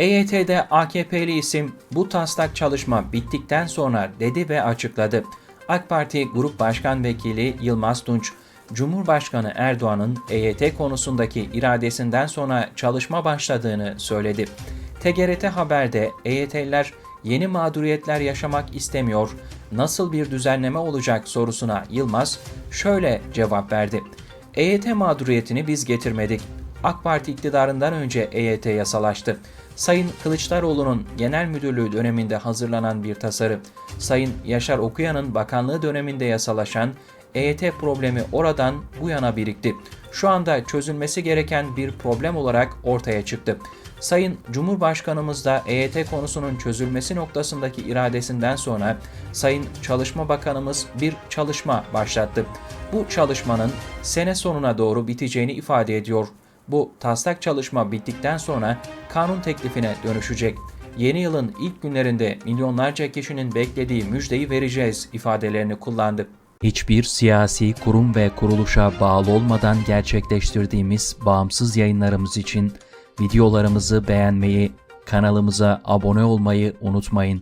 EYT'de AKP'li isim bu taslak çalışma bittikten sonra dedi ve açıkladı. AK Parti Grup Başkan Vekili Yılmaz Tunç, Cumhurbaşkanı Erdoğan'ın EYT konusundaki iradesinden sonra çalışma başladığını söyledi. TGRT Haber'de EYT'liler yeni mağduriyetler yaşamak istemiyor, nasıl bir düzenleme olacak sorusuna Yılmaz şöyle cevap verdi. EYT mağduriyetini biz getirmedik. AK Parti iktidarından önce EYT yasalaştı. Sayın Kılıçdaroğlu'nun genel müdürlüğü döneminde hazırlanan bir tasarı, Sayın Yaşar Okuyan'ın bakanlığı döneminde yasalaşan EYT problemi oradan bu yana birikti. Şu anda çözülmesi gereken bir problem olarak ortaya çıktı. Sayın Cumhurbaşkanımız da EYT konusunun çözülmesi noktasındaki iradesinden sonra Sayın Çalışma Bakanımız bir çalışma başlattı. Bu çalışmanın sene sonuna doğru biteceğini ifade ediyor. Bu taslak çalışma bittikten sonra kanun teklifine dönüşecek. Yeni yılın ilk günlerinde milyonlarca kişinin beklediği müjdeyi vereceğiz ifadelerini kullandı. Hiçbir siyasi kurum ve kuruluşa bağlı olmadan gerçekleştirdiğimiz bağımsız yayınlarımız için videolarımızı beğenmeyi, kanalımıza abone olmayı unutmayın.